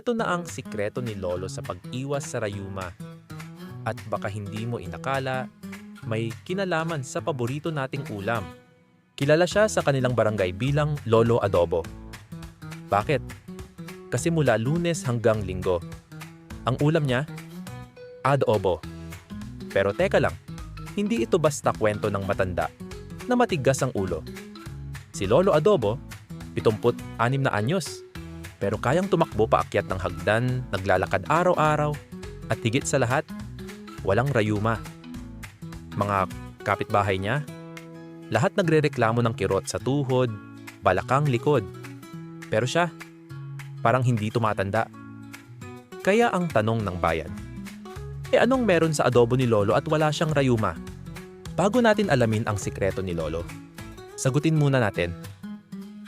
Heto na ang sikreto ni Lolo sa pag-iwas sa rayuma. At baka hindi mo inakala, may kinalaman sa paborito nating ulam. Kilala siya sa kanilang barangay bilang Lolo Adobo. Bakit? Kasi mula lunes hanggang linggo, ang ulam niya, adobo. Pero teka lang, hindi ito basta kwento ng matanda na matigas ang ulo. Si Lolo Adobo, 76 na anyos, pero kayang tumakbo paakyat ng hagdan, naglalakad araw-araw, at higit sa lahat, walang rayuma. Mga kapitbahay niya, lahat nagrereklamo ng kirot sa tuhod, balakang likod. Pero siya, parang hindi tumatanda. Kaya ang tanong ng bayan, e anong meron sa adobo ni Lolo at wala siyang rayuma? Bago natin alamin ang sikreto ni Lolo, sagutin muna natin,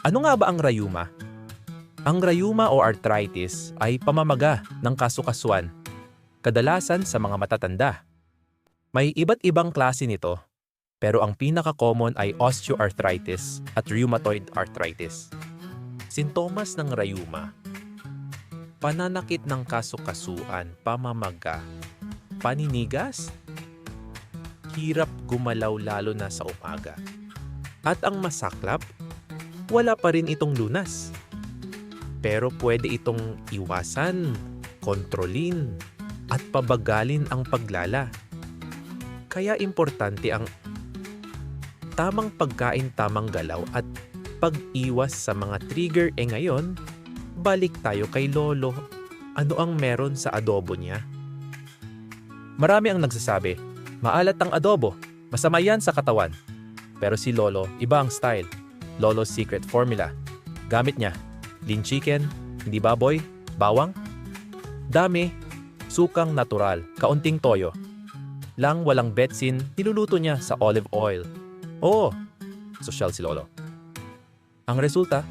ano nga ba ang rayuma? Ang rayuma o arthritis ay pamamaga ng kasukasuan, kadalasan sa mga matatanda. May iba't ibang klase nito, pero ang pinaka-common ay osteoarthritis at rheumatoid arthritis. Sintomas ng rayuma pananakit ng kasukasuan, pamamaga, paninigas, hirap gumalaw lalo na sa umaga. At ang masaklap, wala pa rin itong lunas. Pero pwede itong iwasan, kontrolin, at pabagalin ang paglala. Kaya importante ang tamang pagkain, tamang galaw at pag-iwas sa mga trigger eh ngayon, balik tayo kay Lolo. Ano ang meron sa adobo niya? Marami ang nagsasabi, maalat ang adobo, masama yan sa katawan. Pero si Lolo, iba ang style. Lolo's secret formula. Gamit niya, lean chicken, hindi baboy, bawang, dami, sukang natural, kaunting toyo. Lang walang betsin, niluluto niya sa olive oil. Oo, social si Lolo. Ang resulta,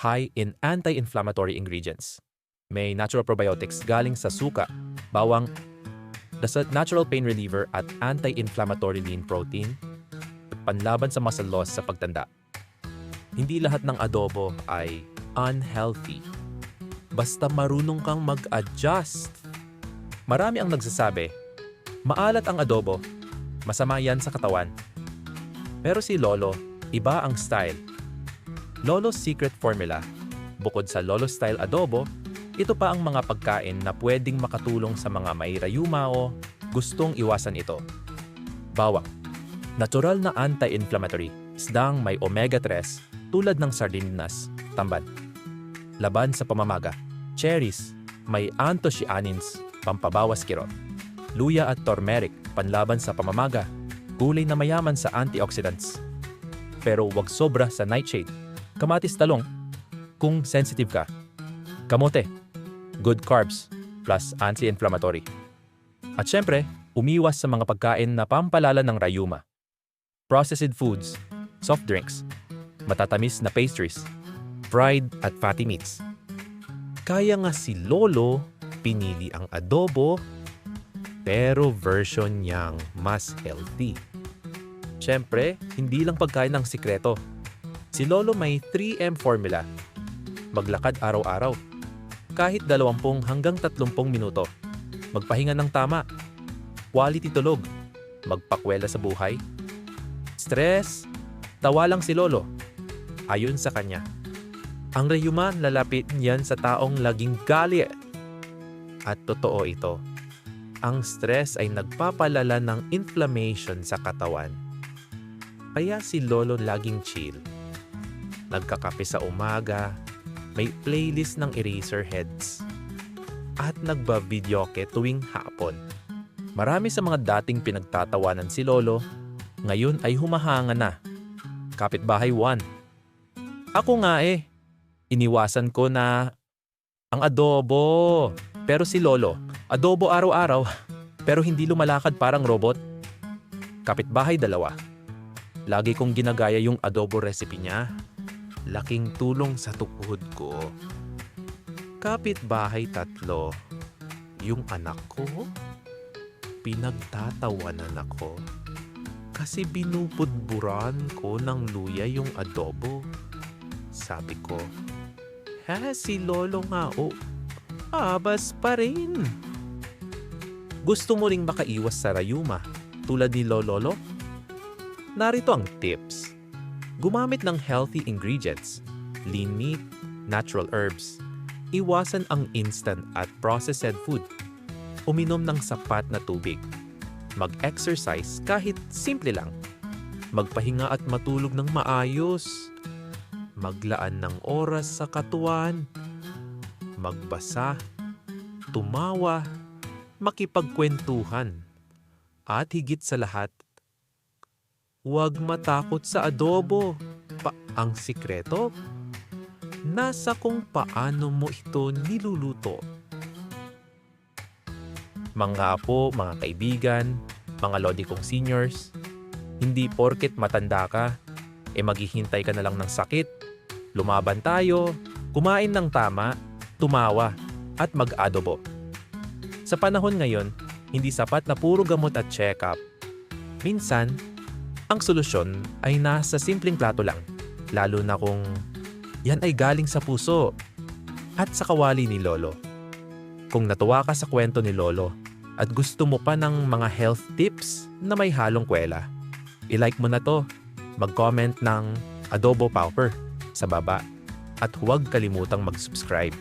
high in anti-inflammatory ingredients. May natural probiotics galing sa suka, bawang, the natural pain reliever at anti-inflammatory lean protein, panlaban sa muscle loss sa pagtanda. Hindi lahat ng adobo ay unhealthy. Basta marunong kang mag-adjust. Marami ang nagsasabi, maalat ang adobo, masama yan sa katawan. Pero si Lolo, iba ang style Lolo's Secret Formula. Bukod sa Lolo Style Adobo, ito pa ang mga pagkain na pwedeng makatulong sa mga may rayuma o gustong iwasan ito. Bawang. Natural na anti-inflammatory, isdang may omega-3 tulad ng sardinas, tamban. Laban sa pamamaga. Cherries, may anthocyanins, pampabawas kirot. Luya at turmeric, panlaban sa pamamaga. Gulay na mayaman sa antioxidants. Pero wag sobra sa nightshade kamatis talong kung sensitive ka. Kamote, good carbs plus anti-inflammatory. At syempre, umiwas sa mga pagkain na pampalala ng rayuma. Processed foods, soft drinks, matatamis na pastries, fried at fatty meats. Kaya nga si Lolo pinili ang adobo pero version niyang mas healthy. Siyempre, hindi lang pagkain ang sikreto Si Lolo may 3M formula. Maglakad araw-araw. Kahit 20 hanggang 30 minuto. Magpahinga ng tama. Quality tulog. Magpakwela sa buhay. Stress. Tawa lang si Lolo. Ayon sa kanya. Ang rayuman lalapit niyan sa taong laging galit. At totoo ito. Ang stress ay nagpapalala ng inflammation sa katawan. Kaya si Lolo laging chill nagkakape sa umaga, may playlist ng Eraserheads, at nagba-videoke tuwing hapon. Marami sa mga dating pinagtatawanan si Lolo, ngayon ay humahanga na. Kapitbahay 1. Ako nga eh, iniwasan ko na ang adobo. Pero si Lolo, adobo araw-araw, pero hindi lumalakad parang robot. Kapitbahay dalawa. Lagi kong ginagaya yung adobo recipe niya laking tulong sa tukod ko. Kapit bahay tatlo, yung anak ko, pinagtatawanan ako. Kasi binubudburan ko ng luya yung adobo. Sabi ko, Ha, si Lolo nga o. habas pa rin. Gusto mo ring makaiwas sa rayuma tulad ni Lololo? Narito ang tips. Gumamit ng healthy ingredients, lean meat, natural herbs. Iwasan ang instant at processed food. Uminom ng sapat na tubig. Mag-exercise kahit simple lang. Magpahinga at matulog ng maayos. Maglaan ng oras sa katuwan. Magbasa. Tumawa. Makipagkwentuhan. At higit sa lahat, huwag matakot sa adobo. Pa ang sikreto, nasa kung paano mo ito niluluto. Mga apo, mga kaibigan, mga lodi kong seniors, hindi porket matanda ka, e maghihintay ka na lang ng sakit. Lumaban tayo, kumain ng tama, tumawa, at mag-adobo. Sa panahon ngayon, hindi sapat na puro gamot at check-up. Minsan, ang solusyon ay nasa simpleng plato lang, lalo na kung yan ay galing sa puso at sa kawali ni Lolo. Kung natuwa ka sa kwento ni Lolo at gusto mo pa ng mga health tips na may halong kwela, i-like mo na to, mag-comment ng Adobo Pauper sa baba at huwag kalimutang mag-subscribe.